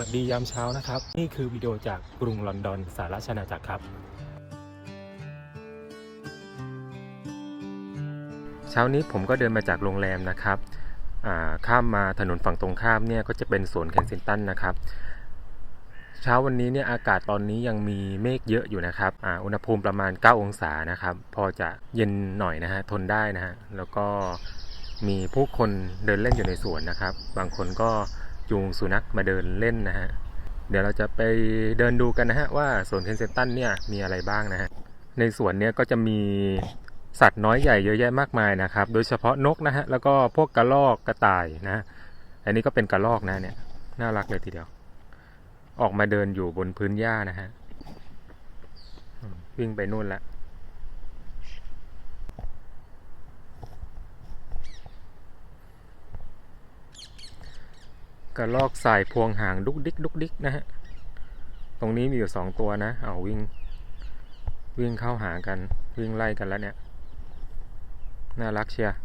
วัสดียามเช้านะครับ นี่คือวิดีโอจากกรุงลอนดอนสหราชอาณาจักรครับ เช้านี้ผมก็เดินมาจากโรงแรมนะครับข้ามมาถนนฝั่งตรงข้ามเนี่ยก็จะเป็นสวนเคนซินตันนะครับ เช้าวันนี้เนี่ยอากาศตอนนี้ยังมีเมฆเยอะอยู่นะครับออุณหภูมิประมาณ 9 องศานะครับ พอจะเย็นหน่อยนะฮะทนได้นะฮะแล้วก็มีผู้คนเดินเล่นอยู่ในสวนนะครับ บางคนก็ จูงสุนัขมาเดินเล่นนะฮะ เดี๋ยวเราจะไปเดินดูกันนะฮะว่าสวนเคนเซนตันเนี่ยมีอะไรบ้างนะฮะ ในสวนเนี่ยก็จะมีสัตว์น้อยใหญ่เยอะแยะมากมายนะครับ โดยเฉพาะนกนะฮะ แล้วก็พวกกระรอกกระต่ายนะ อันนี้ก็เป็นกระรอกนะเนี่ย น่ารักเลยทีเดียว ออกมาเดินอยู่บนพื้นหญ้านะฮะ วิ่งไปนู่นละ ระลอกสายพวงหางดุกดิกดุกดิกนะฮะ ตรงนี้มีอยู่สองตัวนะ เอาวิ่ง วิ่งเข้าหากัน วิ่งไล่กันแล้วเนี่ย น่ารักเชียร์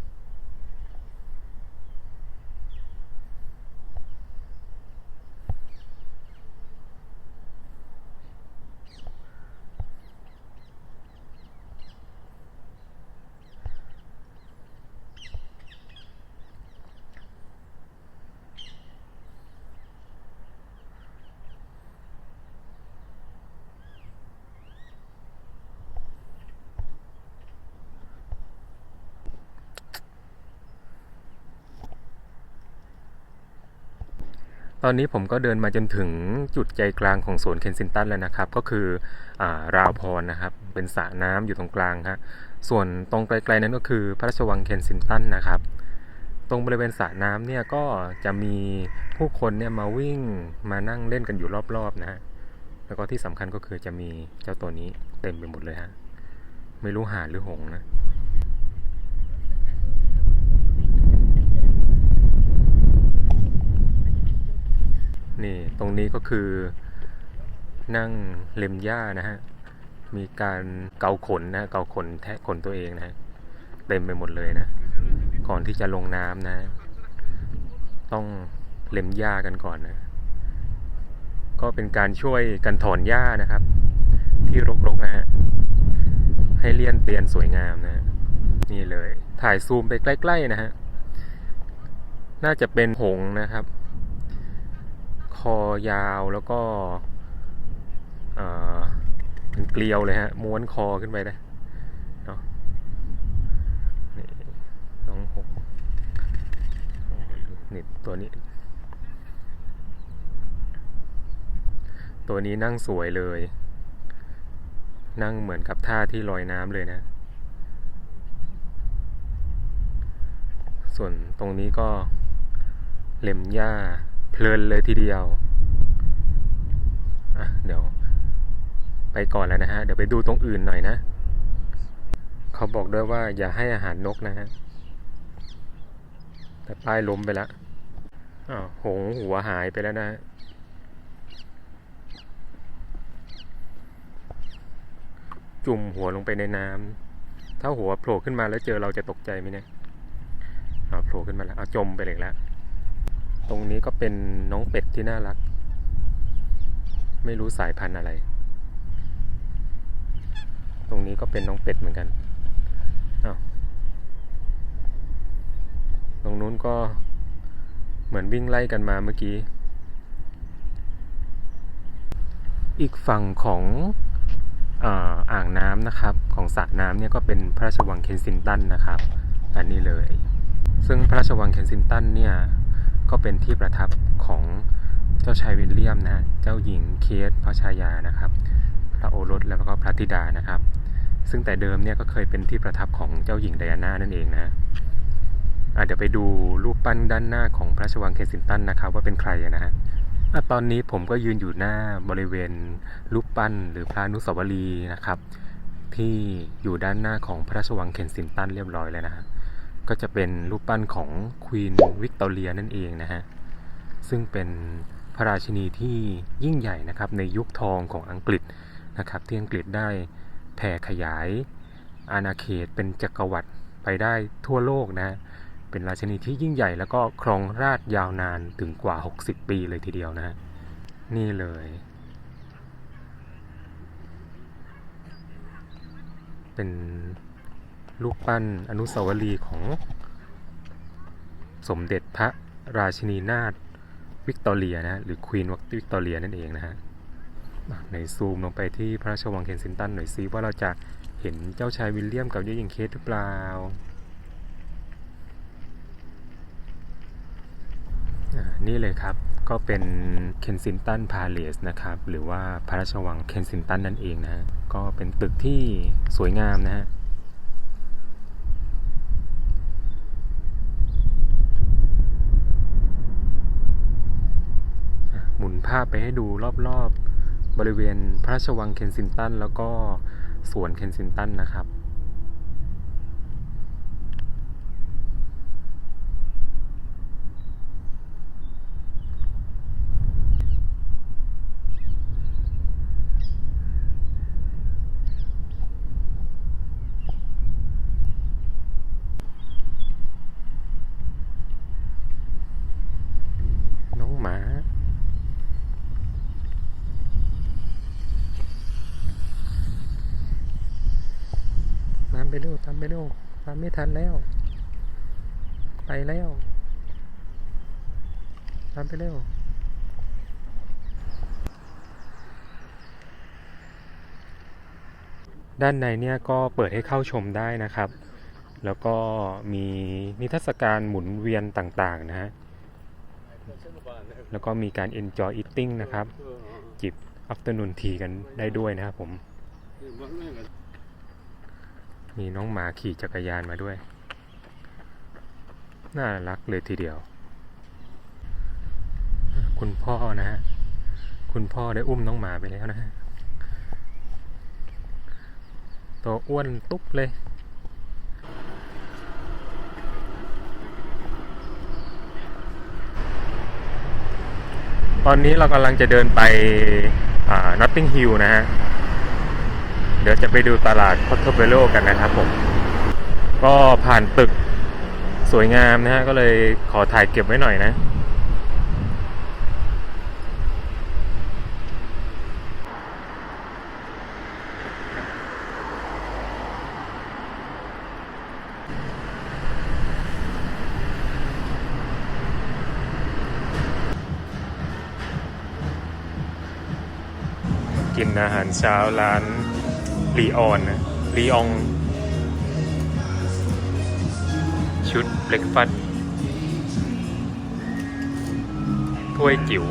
ตอนนี้ผมก็เดินมาจนถึงจุดใจกลางของสวนเคนซินตันแล้วนะครับ ก็คืออาราวพรนะครับ เป็นสระน้ำอยู่ตรงกลางฮะส่วนตรงไกลๆนั้นก็คือพระราชวังเคนซินตันนะครับ ตรงบริเวณสระน้ำเนี่ยก็จะมีผู้คนเนี่ยมาวิ่งมานั่งเล่นกันอยู่รอบๆนะฮะแล้วก็ที่สำคัญก็คือจะมีเจ้าตัวนี้เต็มไปหมดเลยฮะไม่รู้หาหรือหงนะ นี่ตรงนี้ก็คือนั่งเล็มหญ้านะฮะ มีการเกาขนนะเกาขนแทะขนตัวเองนะฮะเต็มไปหมดเลยนะ ก่อนที่จะลงน้ำนะ ต้องเล็มหญ้ากันก่อนนะ ก็เป็นการช่วยกันถอนหญ้านะครับ ที่รกๆนะฮะ ให้เลี่ยนเตียนสวยงามนะ นี่เลย ถ่ายซูมไปใกล้ ๆ นะฮะ น่าจะเป็นหงนะครับ อยาวแล้วก็เป็นเกลียวเลยฮะ ม้วนคอขึ้นไปเลยเนาะนี่น้องหกนี่ตัวนี้ ตัวนี้นั่งสวยเลย นั่งเหมือนกับท่าที่ลอยน้ำเลยนะ ส่วนตรงนี้ก็เล็มหญ้า เพลินเลยทีเดียวเดี๋ยว ไปก่อนแล้วนะฮะ เดี๋ยวไปดูตรงอื่นหน่อยนะ เขาบอกด้วยว่าอย่าให้อาหารนกนะฮะ แต่ป้ายล้มไปแล้วอ้าวหงหัวหายไปแล้วนะฮะจุ่มหัวลงไปในน้ำถ้าหัวโผล่ขึ้นมาแล้วเจอเราจะตกใจไหมเนี่ยเอโผล่ขึ้นมาแล้ว เอาจมไปเลยแล้ว ตรงนี้ก็เป็นน้องเป็ดที่น่ารัก ไม่รู้สายพันธุ์อะไร ตรงนี้ก็เป็นน้องเป็ดเหมือนกันอา้าวตรงนู้นก็เหมือนวิ่งไล่กันมาเมื่อกี้ อีกฝั่งของอาอ่างน้ำนะครับของสระน้ำเนี่ยก็เป็นพระราชวังเคนซินตันนะครับ อันนี้เลย ซึ่งพระราชวังเคนซินตันเนี่ย ก็เป็นที่ประทับของเจ้าชายวิลเลียมนะ เจ้าหญิงเคทพระชายานะครับ พระโอรสแล้วก็พระธิดานะครับ ซึ่งแต่เดิมเนี่ยก็เคยเป็นที่ประทับของเจ้าหญิงไดอาน่านั่นเองนะะอะเดี๋ยวไปดูรูปปั้นด้านหน้าของพระราชวังเคนซินตันนะครับ ว่าเป็นใครนะฮะตอนนี้ผมก็ยืนอยู่หน้าบริเวณรูปปั้นหรือพระนุสาวรีนะครับ ที่อยู่ด้านหน้าของพระราชวังเคนซินตันเรียบร้อยแล้วนะฮะ ก็จะเป็นรูปปั้นของควีนวิกตอเรียนั่นเองนะฮะ ซึ่งเป็นพระราชินีที่ยิ่งใหญ่นะครับในยุคทองของอังกฤษนะครับที่อังกฤษได้แผ่ขยายอาณาเขตเป็นจักรวรรดิไปได้ทั่วโลกนะฮะเป็นราชินีที่ยิ่งใหญ่แล้วก็ครองราชยาวนานถึงกว่า 60 ปีเลยทีเดียวนะฮะนี่เลย เป็น รูปปั้นอนุสาวรีย์ของ สมเด็จพระราชินีนาถวิกตอเรียนะหรือควีนวิกตอเรียนั่นเองนะฮะในซูมลงไปที่พระราชวังเคนซินตันหน่อยซิว่าเราจะเห็นเจ้าชายวิลเลียมกับเจ้าหญิงเคทหรือเปล่าอ่านี่เลยครับ ก็เป็นเคนซินตันพาเลสนะครับ หรือว่าพระราชวังเคนซินตันนั่นเองนะฮะ ก็เป็นตึกที่สวยงามนะฮะ หมุน ภาพไปให้ดูรอบๆบริเวณพระราชวังเคนซินตันแล้วก็สวนเคนซินตันนะครับ น้องหมา ตามไปเร็วตามไป เร็วตาไม่ทันแล้ว ไปแล้วตามไปเร็วด้านในเนี่ยก็เปิดให้เข้าชมได้นะครับ แล้วก็มีนิทรรศการหมุนเวียนต่างๆนะฮะ แล้วก็มีการ enjoy eating นะครับ จิบ afternoon tea กันได้ด้วยนะครับผม มีน้องหมาขี่จักรยานมาด้วย น่ารักเลยทีเดียว คุณพ่อนะฮะ คุณพ่อได้อุ้มน้องหมาไปแล้วนะฮะ ตัวอ้วนตุ๊บเลยตอนนี้เรากำลังจะเดินไปอ่า Notting Hill นะฮะ เดี๋ยวจะไปดูตลาด Portobello กันนะครับผม ก็ผ่านตึกสวยงามนะฮะ ก็เลยขอถ่ายเก็บไว้หน่อยนะ กินอาหารเช้าร้าน รีออนนะรีออง ชุดเบรกฟัตถ้วยจิ๋ว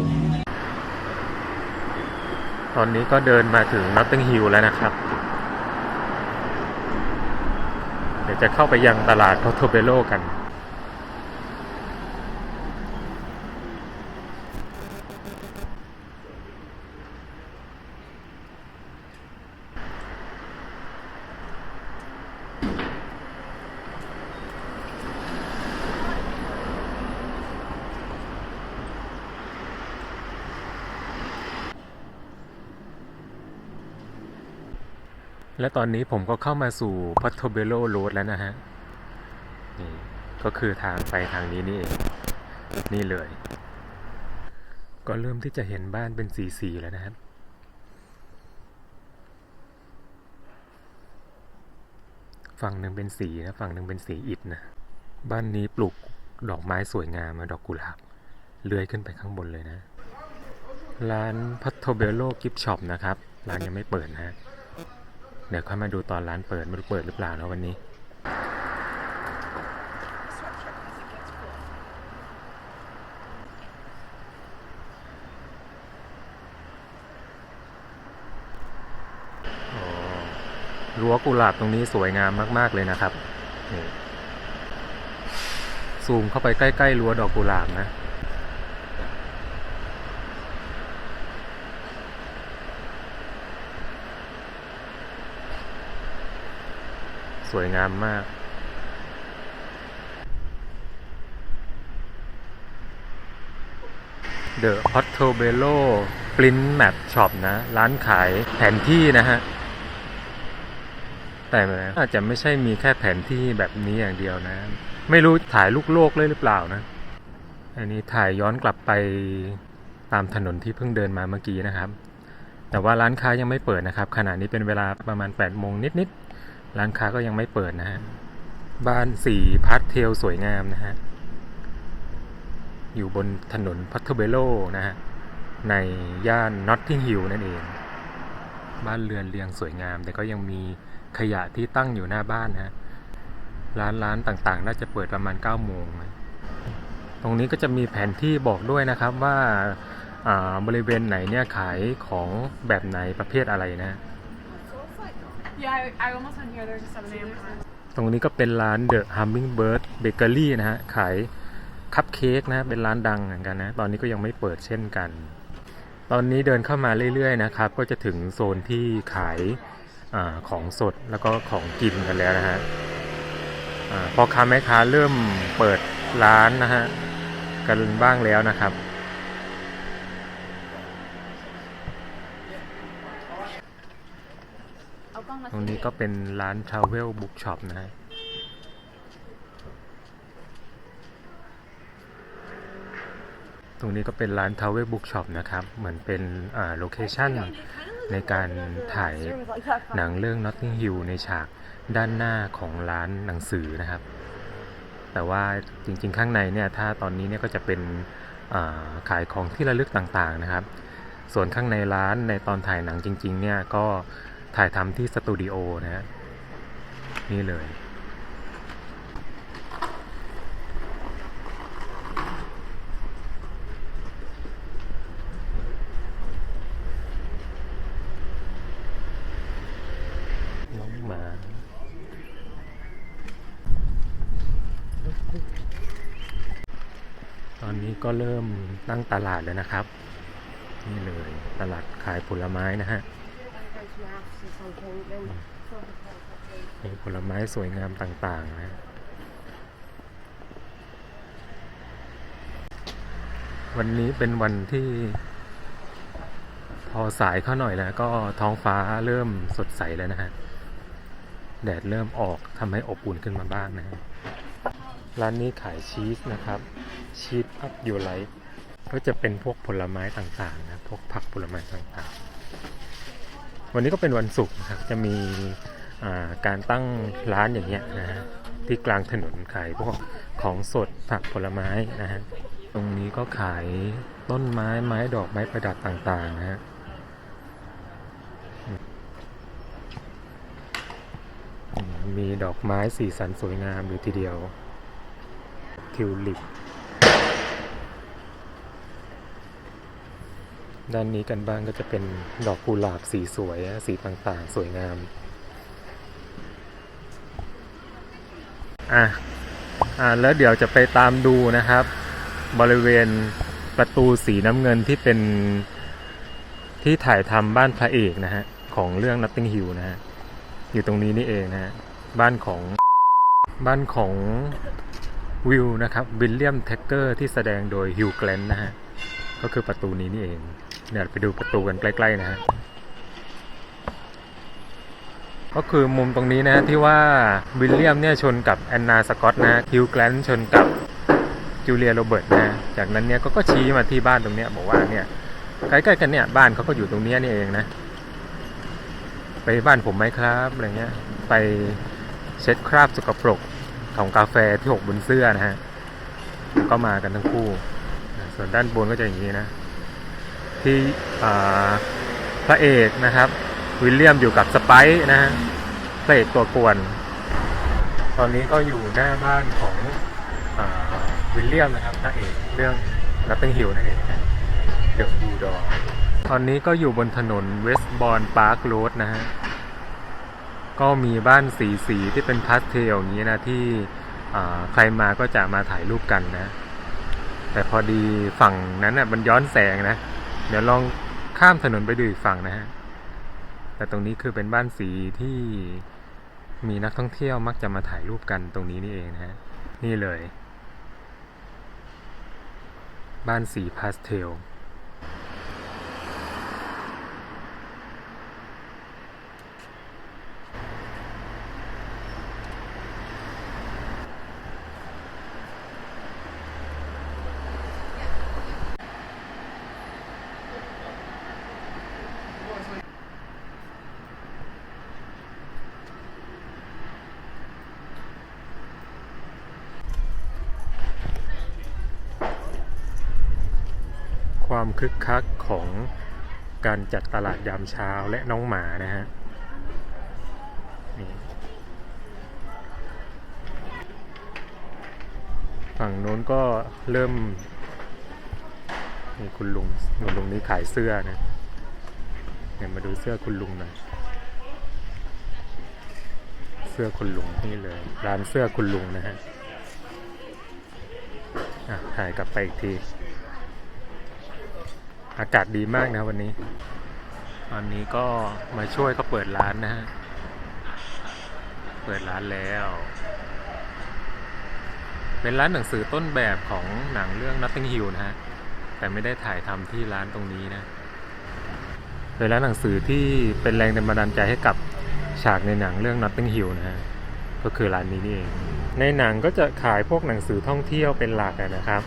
ตอนนี้ก็เดินมาถึงนอตติงฮิลแล้วนะครับ เดี๋ยวจะเข้าไปยังตลาด p o r t o b e l l o กัน และตอนนี้ผมก็เข้ามาสู่ p o r t o b e l l o Road แล้วนะฮะ นี่ก็คือทางไปทางนี้นี่เอง นี่เลย ก็เริ่มที่จะเห็นบ้านเป็นสีสีแล้วนะครับ ฝั่งหนึ่งเป็นสีนะฝั่งหนึ่งเป็นสีอิฐนะ บ้านนี้ปลูกดอกไม้สวยงามมาดอกกุหลาบเลื้อยขึ้นไปข้างบนเลยนะ ร้านพัทโทเบโลกิฟช็อปนะครับ ร้านยังไม่เปิดนะฮะ เดี๋ยวค่อยมาดูตอนร้านเปิดไม่รู้เปิดหรือเปล่านะวันนี้รั้วกุหลาบตรงนี้สวยงามมาก ๆ เลยนะครับ ซูมเข้าไปใกล้ ๆ รั้วดอกกุหลาบนะ สวยงามมาก The p o r t o b e l o Print Map Shop นะ ร้านขายแผนที่นะฮะ แต่อาจจะไม่ใช่มีแค่แผนที่แบบนี้อย่างเดียวนะ ไม่รู้ถ่ายลูกโลกเลยหรือเปล่านะ อันนี้ถ่ายย้อนกลับไปตามถนนที่เพิ่งเดินมาเมื่อกี้นะครับแต่ว่าร้านค้ายังไม่เปิดนะครับ ขณะนี้เป็นเวลาประมาณ8ปดโมงนิด ๆ ร้านค้าก็ยังไม่เปิดนะฮะ บ้านสีพาร์ทเทลสวยงามนะฮะ อยู่บนถนนพัทเทเบโลนะฮะ ในย่านนอตติงฮิลนั่นเอง บ้านเรือนเรียงสวยงาม แต่ก็ยังมีขยะที่ตั้งอยู่หน้าบ้านนะฮะ ร้านร้านต่างๆ น่าจะเปิดประมาณ9โมงตรงนี้ก็จะมีแผนที่บอกด้วยนะครับว่าอ่าบริเวณไหนเนี่ยขายของแบบไหนประเภทอะไรนะ Yeah, I, I almost went here. There's a 7 a.m. class. ตรงนี้ก็เป็นร้าน The Hummingbird Bakery นะฮะ ขายคัพเค้กนะ เป็นร้านดังเหมือนกันนะ ตอนนี้ก็ยังไม่เปิดเช่นกัน ตอนนี้เดินเข้ามาเรื่อย ๆ นะครับ ก็จะถึงโซนที่ขายอาของสดแล้วก็ของกินกันแล้วนะฮะอาพอค้าแม่ค้าเริ่มเปิดร้านนะฮะ กันบ้างแล้วนะครับ ต รงนี้ก็เป็นร้าน Travel Book Shop นะฮะตรงนี้ก็เป็นร้าน Travel Book Shop นะครับ เหมือนเป็นอ่าโลเคชั่นในการถ่ายหนังเรื่อง Notting Hill ในฉากด้านหน้าของร้านหนังสือนะครับ แต่ว่าจริงๆข้างในเนี่ย ถ้าตอนนี้เนี่ยก็จะเป็นอ่าขายของที่ระลึกต่างๆนะครับ ส่วนข้างในร้านในตอนถ่ายหนังจริง ๆ เนี่ยก็ ถ่ายทำที่สตูดิโอนะฮะนี่เลย น้องหมาตอนนี้ก็เริ่มตั้งตลาดแล้วนะครับ นี่เลยตลาดขายผลไม้นะฮะ มีผลไม้สวยงามต่าง ๆ นะ วันนี้เป็นวันที่ พอสายเข้าหน่อยแล้ว ก็ท้องฟ้าเริ่มสดใสแล้วนะฮะ แดดเริ่มออกทำให้อบอุ่นขึ้นมาบ้างนะฮะร้านนี้ขายชีสนะครับ ชีสอัพยูไลท์ก็จะเป็นพวกผลไม้ต่างๆนะ พวกผักผลไม้ต่างๆ วันนี้ก็เป็นวันศุกร์นะครับจะมีการตั้งร้านอย่างเงี้ยนะฮะที่กลางถนนขายพวกของสดผักผลไม้นะฮะตรงนี้ก็ขายต้นไม้ไม้ดอกไม้ประดับต่างๆนะฮะมมีดอกไม้สีสันสวยงามอยู่ทีเดียวทิวลิป ด้านนี้กันบ้างก็จะเป็นดอกกุหลาบสีสวยสีต่างๆ สวยงาม อะ อ่าแล้วเดี๋ยวจะไปตามดูนะครับ บริเวณประตูสีน้ำเงินที่เป็นที่ถ่ายทำบ้านพระเอกนะฮะ ของเรื่อง Notting Hill นะฮะ อยู่ตรงนี้นี่เองนะฮะ บ้านของบ้านของวิวนะครับวิลเลียมเทคเกอร์ที่แสดงโดยฮิวแกลนนะฮะ ก็คือประตูนี้นี่เอง เดี๋ยวไปดูประตูกันใกล้ ๆ นะฮะก็คือมุมตรงนี้นะที่ว่าวิลเลียมเนี่ยชนกับแอนนาสกอตนะฮิวแกลนชนกับจูเลียโรเบิร์ตนะจากนั้นเนี่ยก็ก็ชี้มาที่บ้านตรงเนี้ยบอกว่าเนี่ยใกล้ๆกันเนี่ยบ้านเขาก็อยู่ตรงเนี้ยนี่เองนะ ไปบ้านผมไหมครับอะไรเงี้ยไปเช็ดคราบสกปรกของกาแฟที่หกบนเสื้อนะฮะก็มากันทั้งคู่ ส่วนด้านบนก็จะอย่างนี้นะ ที่พระเอกนะครับ วิลเลียมอยู่กับสไปซ์นะฮะพระเอกตัวกวน ตอนนี้ก็อยู่หน้าบ้านของอวิลเลียมนะครับพระเอกเรื่องนัตติงฮิลนั่นเองนะเดอะบูดอตอนนี้ก็อยู่บนถนนเวสต์บอร์นพาร์คโรดนะฮะก็มีบ้านสีสีที่เป็นพาสเทลอย่างนี้นะที่ใครมาก็จะมาถ่ายรูปกันนะ แต่พอดีฝั่งนั้นน่ะมันย้อนแสงนะ เดี๋ยวลองข้ามถนนไปดูอีกฝั่งนะฮะ แต่ตรงนี้คือเป็นบ้านสีที่มีนักท่องเที่ยวมักจะมาถ่ายรูปกันตรงนี้นี่เองนะฮะ นี่เลย บ้านสีพาสเทล ความคึกคักของการจัดตลาดยามเช้าและน้องหมานะฮะฝั่งโน้นก็เริ่มนี่คุณลุงคุณลุงนี้ขายเสื้อนะเดี๋ยวมาดูเสื้อคุณลุงหน่อยเสื้อคุณลุงนี่เลย ร้านเสื้อคุณลุงนะฮะอะถ่ายกลับไปอีกที อากาศดีมากนะวันนี้ ตอนนี้ก็มาช่วยเขาเปิดร้านนะฮะ เปิดร้านแล้ว เป็นร้านหนังสือต้นแบบของหนังเรื่อง Notting Hill นะฮะ แต่ไม่ได้ถ่ายทำที่ร้านตรงนี้นะเป็นร้านหนังสือที่เป็นแรงบันดาลใจให้กับฉากในหนังเรื่อง Notting Hill นะฮะ ก็คือร้านนี้นี่เอง ในหนังก็จะขายพวกหนังสือท่องเที่ยวเป็นหลักนะครับ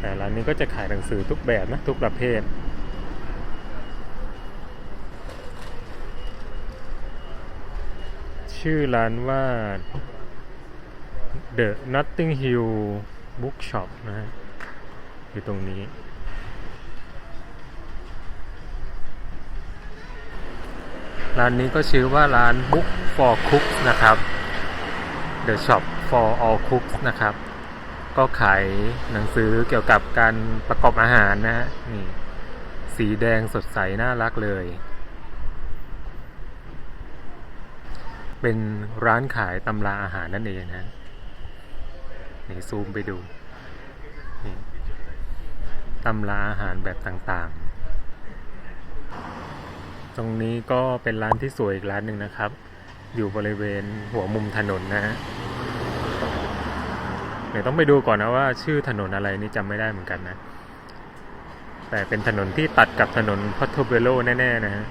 แต่ร้านนี้ก็จะขายหนังสือทุกแบบนะทุกประเภท ชื่อร้านว่า The Notting Hill Bookshop นะฮะอยู่ตรงนี้ ร้านนี้ก็ชื่อว่าร้าน Book for Cooks นะครับ The Shop for All Cooks นะครับ ก็ขายหนังสือเกี่ยวกับการประกอบอาหารนะฮะนี่สีแดงสดใสน่ารักเลย เป็นร้านขายตำราอาหารนั่นเองนะนี่ซูมไปดูนี่ตำราอาหารแบบต่างๆ ตรงนี้ก็เป็นร้านที่สวยอีกร้านหนึ่งนะครับ อยู่บริเวณหัวมุมถนนนะฮะ เดี๋ยวต้องไปดูก่อนนะว่าชื่อถนนอะไรนี่จำไม่ได้เหมือนกันนะ แต่เป็นถนนที่ตัดกับถนนพัตโทเบโลแน่ๆนะฮะ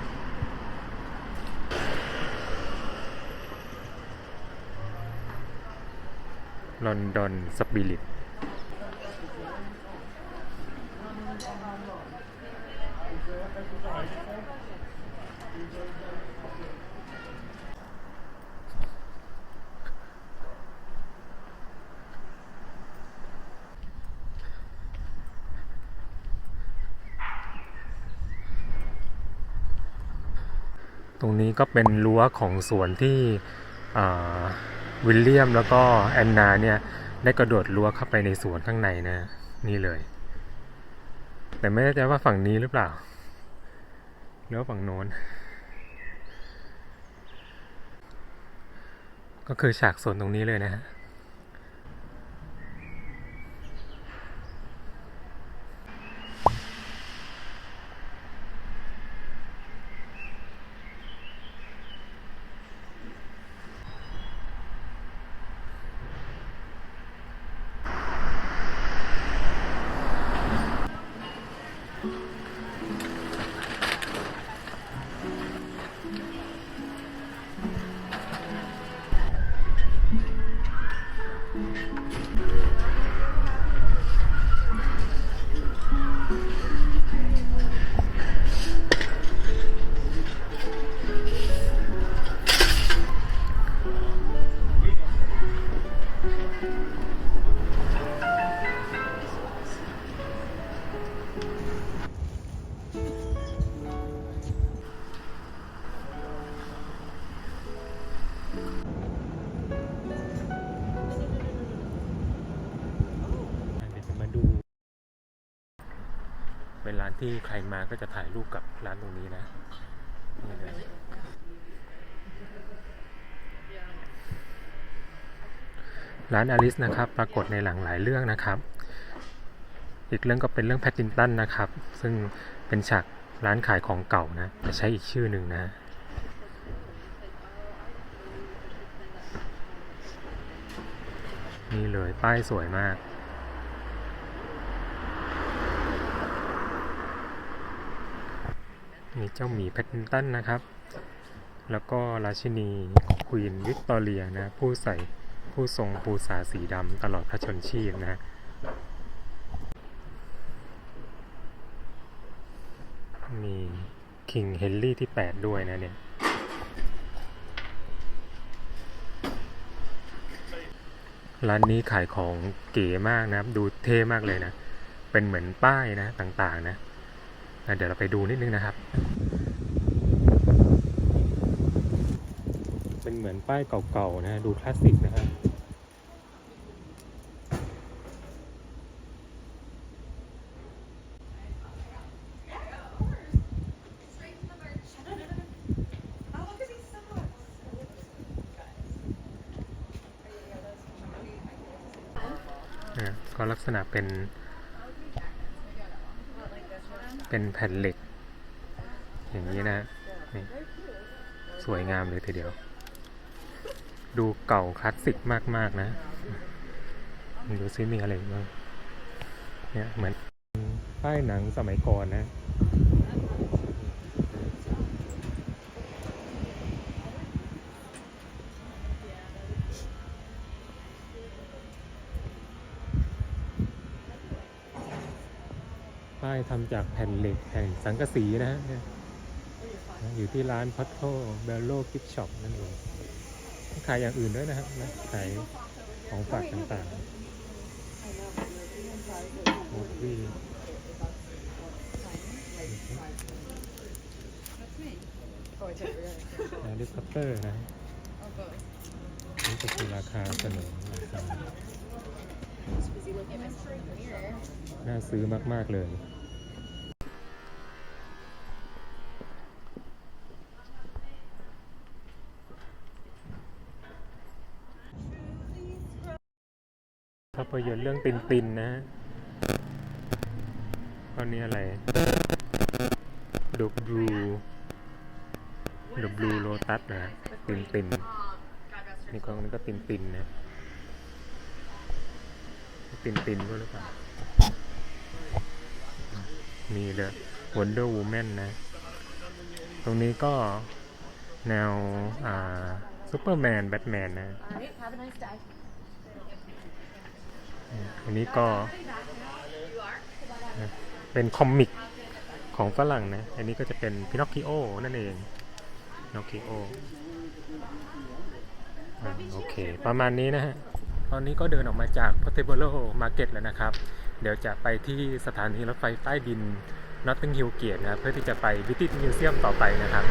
ลอนดอนสปิริต รงนี้ก็เป็นรั้วของสวนที่วิลเลียมแล้วก็แอนนาเนี่ยได้กระโดดรั้วเข้าไปในสวนข้างในนะ นี่เลย แต่ไม่แน่ใจว่าฝั่งนี้หรือเปล่าหรือว่าฝั่งโน้น ก็คือฉากสวนตรงนี้เลยนะฮะ ที่ใครมาก็จะถ่ายรูปกับร้านตรงนี้นะนี่เลยร้านอลิสนะครับ ปรากฏในหลังหลายเรื่องนะครับ อีกเรื่องก็เป็นเรื่องแพตตินตันนะครับ ซึ่งเป็นฉากร้านขายของเก่านะแต่ใช้อีกชื่อหนึ่งนะนี่เลยป้ายสวยมาก มีเจ้าหมีแพตตินตันนะครับ แล้วก็ราชินีควีนวิกตอเรียนะ ผู้ใส่ผู้ทรงปูสาสีดำตลอดพระชนชีพนะมีคิงเฮนรี่ที่ 8 ด้วยนะเนี่ย ร้านนี้ขายของเก๋มากนะครับ ดูเท่มากเลยนะ เป็นเหมือนป้ายนะต่างๆนะ เดี๋ยวเราไปดูนิดนึงนะครับ เป็นเหมือนป้ายเก่าๆนะดูคลาสสิกนะครับก็ลักษณะเป็น เป็นแผ่นเหล็ก อย่างนี้นะนี่สวยงามเลยทีเดียว ดูเก่าคลาสสิกมาก ๆ นะ ดูซิมีอะไรบ้างเนี่ยเหมือนป้ายหนังสมัยก่อนนะ ป้าจากแผ่นเหล็กแผ่นสังกะสีนะฮะอยู่ที่ร้านพัทโทเบลโลกิฟช็อปนั่นเองขายอย่างอื่นด้วยนะครับขายของฝากต่างๆโอ้ยแฮร์รี่พอตเตอร์นะนี่ก็คือราคาเสนนราคาน่าซื้อมาก ๆ เลย ภาพยนตร์เรื่องตินตินนะฮะตอนนี้อะไรดูบลูดูบลูโลตัสนะฮะตินตินนี่กองนี้ก็ตินตินนะตินตินด้วยหรือเปล่ามีเดอะวันเดอร์วูแมนนะ ตรงนี้ก็แนว อ่าซูเปอร์แมน แบทแมนนะ อันนี้ก็เป็นคอมิกของฝรั่งนะ อันนี้ก็จะเป็นพินอคคิโอนั่นเองพินอคคิโอโอเค ประมาณนี้นะฮะ ตอนนี้ก็เดินออกมาจาก Portobello Market แล้วนะครับ เดี๋ยวจะไปที่สถานีรถไฟใต้ดิน Notting Hill Gate นะครับเพื่อที่จะไป British Museum ต่อไปนะครับ